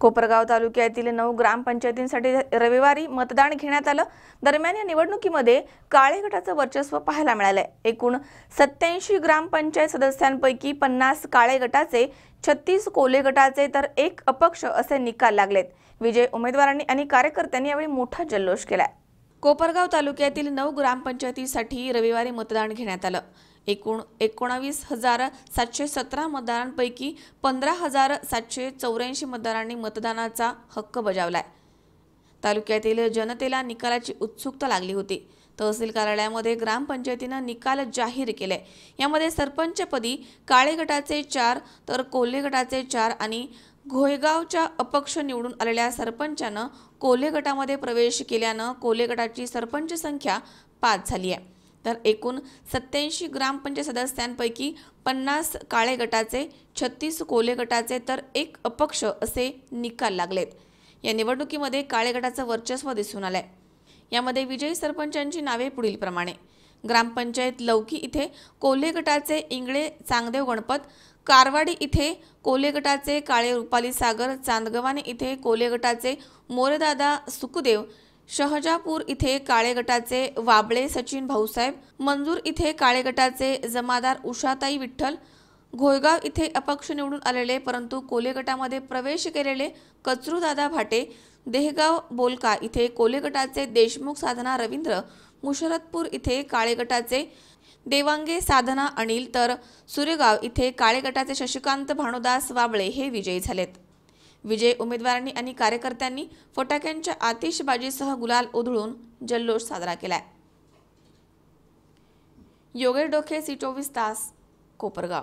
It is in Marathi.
कोपरगाव तालुक्यातील नऊ ग्रामपंचायतींसाठी रविवारी मतदान घेण्यात आलं. दरम्यान या निवडणुकीमध्ये काळे गटाचं वर्चस्व पाहायला मिळालंय. एकूण सत्याऐंशी ग्रामपंचायत सदस्यांपैकी पन्नास काळे गटाचे छत्तीस कोले गटाचे तर एक अपक्ष असे निकाल लागलेत. विजय उमेदवारांनी आणि कार्यकर्त्यांनी यावेळी मोठा जल्लोष केलाय. कोपरगाव तालुक्यातील नऊ ग्रामपंचायतीसाठी रविवारी मतदान घेण्यात आलं. एकूण एकोणावीस हजार सातशे सतरा मतदारांपैकी पंधरा हजार सातशे चौऱ्याऐंशी मतदारांनी मतदानाचा हक्क बजावलाय. तालुक्यातील जनतेला निकालाची उत्सुकता लागली होती. तहसील कार्यालयामध्ये ग्रामपंचायतीनं निकाल जाहीर केले यामध्ये सरपंचपदी काळे गटाचे चार तर कोल्हे गटाचे चार आणि घोयगावच्या अपक्ष निवडून आलेल्या सरपंचानं कोल्हे गटामध्ये प्रवेश केल्यानं कोल्हे गटाची सरपंच संख्या पाच झाली आहे. तर एकूण सत्याऐंशी ग्रामपंचायत सदस्यांपैकी पन्नास काळे गटाचे छत्तीस कोल्हे गटाचे तर एक अपक्ष असे निकाल लागलेत. या निवडणुकीमध्ये काळे गटाचं वर्चस्व दिसून आलंय. यामध्ये विजयी सरपंचांची नावे पुढीलप्रमाणे. ग्रामपंचायत लौकी इथे कोल्हे गटाचे इंगळे चांगदेव गणपत कारवाडी इथे कोल्हे गटाचे काळे रुपाली सागर चांदगवाने इथे कोल्हे गटाचे मोरेदादा सुखदेव शहजापूर इथे काळे गटाचे वाबळे सचिन भाऊसाहेब मंजूर इथे काळे गटाचे जमादार उषाताई विठ्ठल घोयगाव इथे अपक्ष निवडून आलेले परंतु कोले गटामध्ये प्रवेश केलेले कचरूदादा भाटे देहगाव बोलका इथे कोले गटाचे देशमुख साधना रवींद्र मुशरतपूर इथे काळे गटाचे देवांगे साधना अनिल तर सूर्यगाव इथे काळे गटाचे शशिकांत भानुदास वाबळे हे विजयी झालेत. विजय उमेदवारांनी आणि कार्यकर्त्यांनी फटाक्यांच्या आतिषबाजीसह गुलाल उधळून जल्लोष साजरा केलाय. योगेश डोके सी चोवीस तास कोपरगाव.